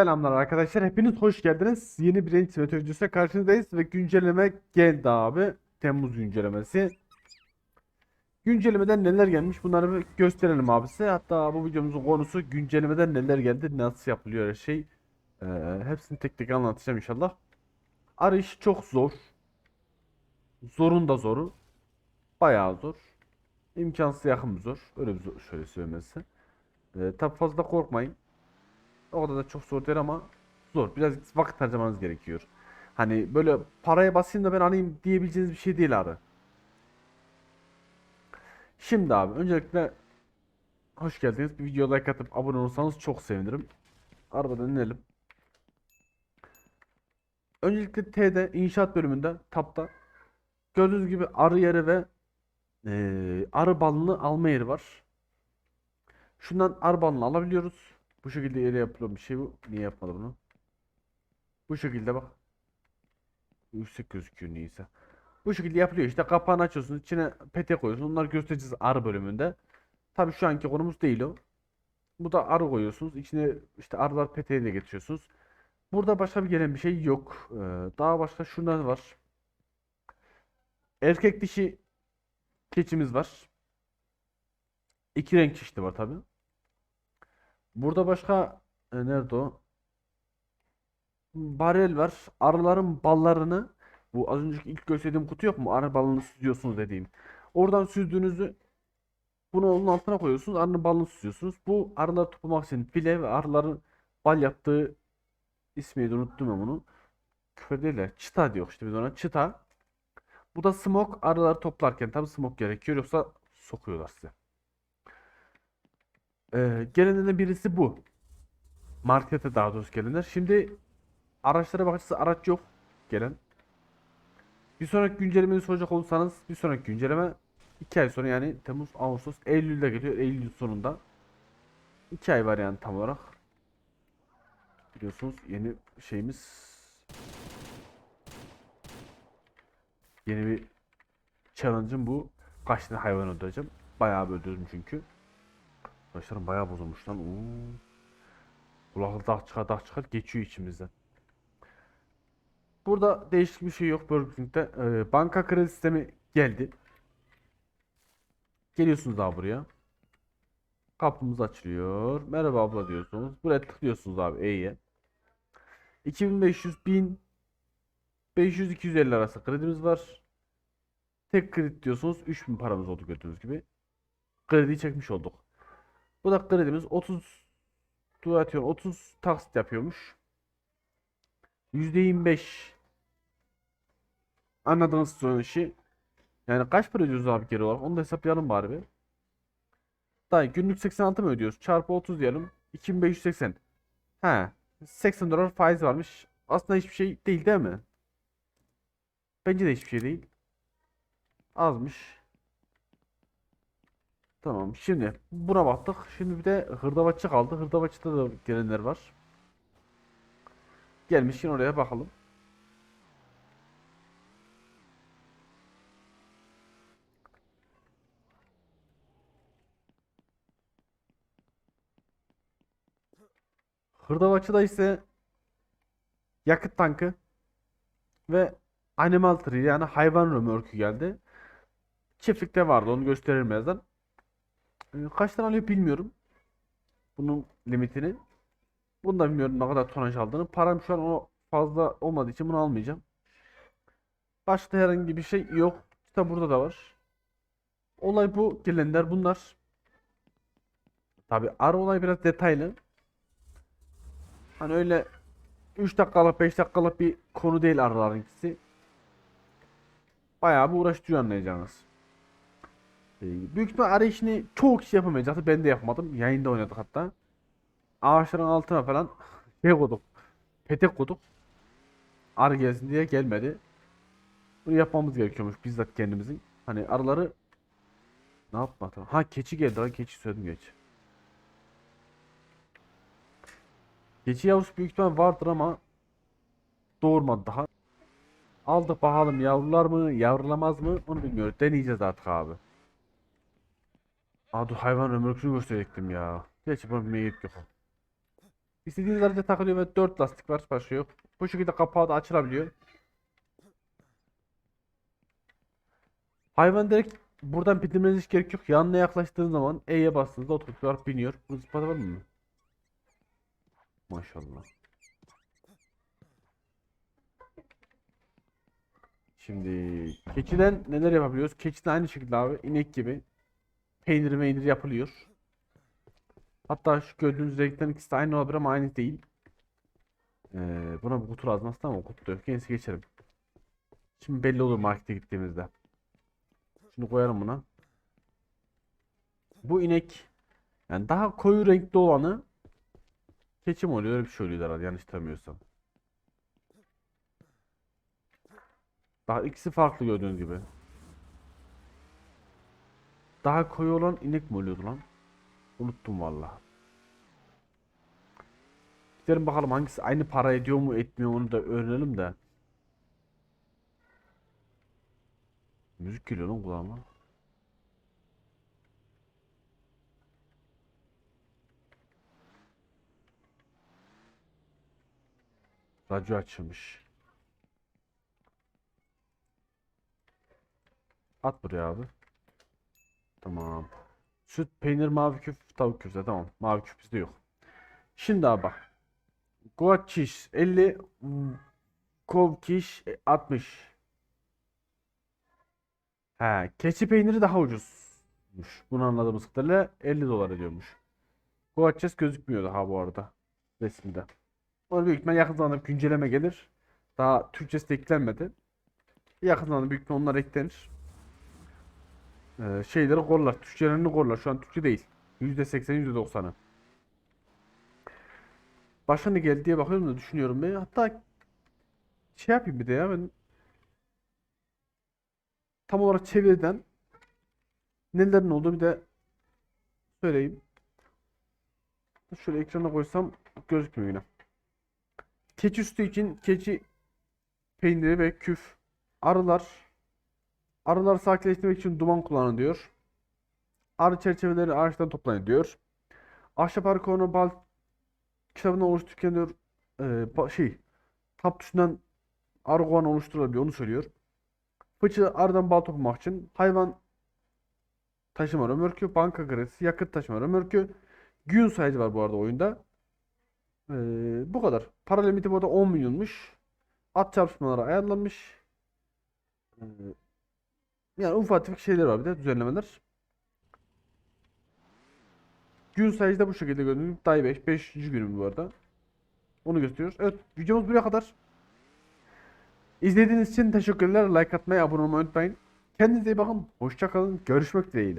Selamlar arkadaşlar. Hepiniz hoş geldiniz. Yeni bir Simulator videosuyla karşınızdayız ve güncelleme geldi abi. Temmuz güncellemesi. Güncellemeden neler gelmiş bunları bir gösterelim abi size. Hatta bu videomuzun konusu güncellemeden neler geldi, nasıl yapılıyor her şey. Ee, hepsini tek tek anlatacağım inşallah. Arayış çok zor. Zorun da zoru. Bayağı zor. İmkansız yakın zor. Öyle bir zor, şöyle söylemesi. Ee, tabi fazla korkmayın. O da çok zor değil ama zor. Biraz vakit harcamanız gerekiyor. Hani böyle paraya basayım da ben alayım diyebileceğiniz bir şey değil abi. Şimdi abi öncelikle hoş geldiniz. Bir video like atıp abone olursanız çok sevinirim. Arabadan inelim. Öncelikle T'de inşaat bölümünde tapta gördüğünüz gibi arı yeri ve eee, arı balını alma yeri var. Şundan arı balını alabiliyoruz. Bu şekilde yere yapılan bir şey bu. Niye yapmadı bunu? Bu şekilde bak. Yüksek gözüküyor neyse. Bu şekilde yapılıyor. İşte kapağını açıyorsunuz. içine pete koyuyorsunuz. Onları göstereceğiz arı bölümünde. Tabii şu anki konumuz değil o. Bu da arı koyuyorsunuz. İçine işte arılar peteği de getiriyorsunuz. Burada başka bir gelen bir şey yok. Ee, daha başka şunlar var. Erkek dişi keçimiz var. İki renk çeşidi var tabii. Burada başka e, nerede o? Barel var. Arıların ballarını bu az önceki ilk gösterdiğim kutu yok mu? Arı balını süzüyorsunuz dediğim. Oradan süzdüğünüzü bunu onun altına koyuyorsunuz. Arının balını süzüyorsunuz. Bu arıları toplamak için file ve arıların bal yaptığı ismini de unuttum ben bunu. Küfür değil de çıta diyor işte biz ona çıta. Bu da smoke arıları toplarken tabii smoke gerekiyor yoksa sokuyorlar size. Ee, gelenlerden birisi bu. Markete daha doğrusu gelenler. Şimdi araçlara bakacağız. Araç yok gelen. Bir sonraki güncellemeyi soracak olursanız bir sonraki güncelleme 2 ay sonra yani Temmuz, Ağustos, Eylül'de geliyor. Eylül sonunda. 2 ay var yani tam olarak. Biliyorsunuz yeni şeyimiz yeni bir challenge'ım bu. Kaç tane hayvan öldüreceğim. Bayağı bir öldürdüm çünkü. Arkadaşlarım bayağı bozulmuş lan. Oo. Kulaklı dağ çıkar dağ çıkar geçiyor içimizden. Burada değişik bir şey yok Burger King'de. Ee, banka kredi sistemi geldi. Geliyorsunuz abi buraya. Kapımız açılıyor. Merhaba abla diyorsunuz. Buraya tıklıyorsunuz abi E'ye. 2500 1000 500 250 arası kredimiz var. Tek kredi diyorsunuz 3000 paramız oldu gördüğünüz gibi. Krediyi çekmiş olduk. Bu da kredimiz 30 atıyor 30 taksit yapıyormuş. %25 Anladığınız son işi. Yani kaç para ödüyoruz abi geri olarak? Onu da hesaplayalım bari bir. Daha günlük 86 mı ödüyoruz? Çarpı 30 diyelim. 2580. He. 80 dolar faiz varmış. Aslında hiçbir şey değil değil mi? Bence de hiçbir şey değil. Azmış. Tamam. Şimdi buna baktık. Şimdi bir de hırdavatçı kaldı. Hırdavatçıda da gelenler var. Gelmişken oraya bakalım. Hırdavatçıda ise yakıt tankı ve animal tree yani hayvan römorku geldi. Çiftlikte vardı onu gösteririm birazdan. Ee, Kaç tane alıyor bilmiyorum. Bunun limitini. Bunu da bilmiyorum ne kadar tonaj aldığını. Param şu an o fazla olmadığı için bunu almayacağım. Başka herhangi bir şey yok. İşte burada da var. Olay bu. Gelenler bunlar. Tabi ara olay biraz detaylı. Hani öyle 3 dakikalık 5 dakikalık bir konu değil aralarınkisi. Bayağı bir uğraştırıyor anlayacağınız. Ee, büyük ihtimal işini çoğu kişi yapamayacaktı. Ben de yapmadım. Yayında oynadık hatta. Ağaçların altına falan şey koyduk. Petek koyduk. Arı gelsin diye gelmedi. Bunu yapmamız gerekiyormuş bizzat kendimizin. Hani arıları ne yapmadı? Ha keçi geldi lan keçi söyledim geç. Keçi yavrusu büyük ihtimal vardır ama doğurmadı daha. Aldık bakalım yavrular mı yavrulamaz mı onu bilmiyoruz. Deneyeceğiz artık abi. Aa dur hayvan ömrükünü gösterecektim ya. Gerçi bilmeye gerek yok. İstediğiniz araca takılıyor ve 4 lastik var başka yok. Bu şekilde kapağı da açılabiliyor. Hayvan direkt buradan bindirmenize hiç gerek yok. Yanına yaklaştığınız zaman E'ye bastığınızda otomatik biniyor. Bu zıplata var mı? Maşallah. Şimdi keçiden neler yapabiliyoruz? Keçiden aynı şekilde abi inek gibi peynir meynir yapılıyor. Hatta şu gördüğünüz renklerin ikisi de aynı olabilir ama aynı değil. Ee, buna bir kutu lazım aslında ama kutu yok. Yenisi geçelim. Şimdi belli olur markete gittiğimizde. Şimdi koyalım buna. Bu inek yani daha koyu renkli olanı keçi mi oluyor? Öyle bir şey oluyor herhalde yanlış hatırlamıyorsam. Daha ikisi farklı gördüğünüz gibi. Daha koyu olan inek mi oluyordu lan? Unuttum valla. Gidelim bakalım hangisi aynı para ediyor mu etmiyor onu da öğrenelim de. Müzik geliyor lan kulağıma. Radyo açılmış. At buraya abi. Tamam. Süt, peynir, mavi küf, tavuk küfte tamam. Mavi küf bizde yok. Şimdi abi bak. Goat 50, mm, kov kiş e, 60. He, keçi peyniri daha ucuzmuş. Bunu anladığımız kadarıyla 50 dolar ediyormuş. Cheese gözükmüyor daha bu arada resimde. Onu büyük ihtimal yakın zamanda güncelleme gelir. Daha Türkçesi de eklenmedi. Yakın zamanda büyük ihtimal onlar eklenir. Ee, şeyleri korlar. Türkçelerini korlar. Şu an Türkçe değil. %80, %90'ı. Başka ne geldi diye bakıyorum da düşünüyorum ben. Hatta şey yapayım bir de ya ben tam olarak çeviriden nelerin olduğu bir de söyleyeyim. Şöyle ekrana koysam gözükmüyor yine. Keçi sütü için keçi peyniri ve küf. Arılar. Arılar sakinleştirmek için duman kullanın diyor. Arı çerçeveleri ağaçtan toplanın diyor. Ahşap arı konu bal kitabını oluştururken diyor e, ba- şey tap tuşundan arı kovan oluşturulabiliyor onu söylüyor. Fıçı arıdan bal toplamak için hayvan taşıma römorku, banka kredisi, yakıt taşıma römorku. Gün sayıcı var bu arada oyunda. Ee, bu kadar. Para limiti burada 10 milyonmuş. At çarpışmaları ayarlanmış. Ee, yani ufak tefek şeyler var bir de düzenlemeler. Gün sayıcı da bu şekilde gördüğünüz gibi. Day 5. 5. günüm bu arada. Onu gösteriyoruz. Evet videomuz buraya kadar. İzlediğiniz için teşekkürler. Like atmayı, abone olmayı unutmayın. Kendinize iyi bakın. Hoşça kalın. Görüşmek dileğiyle.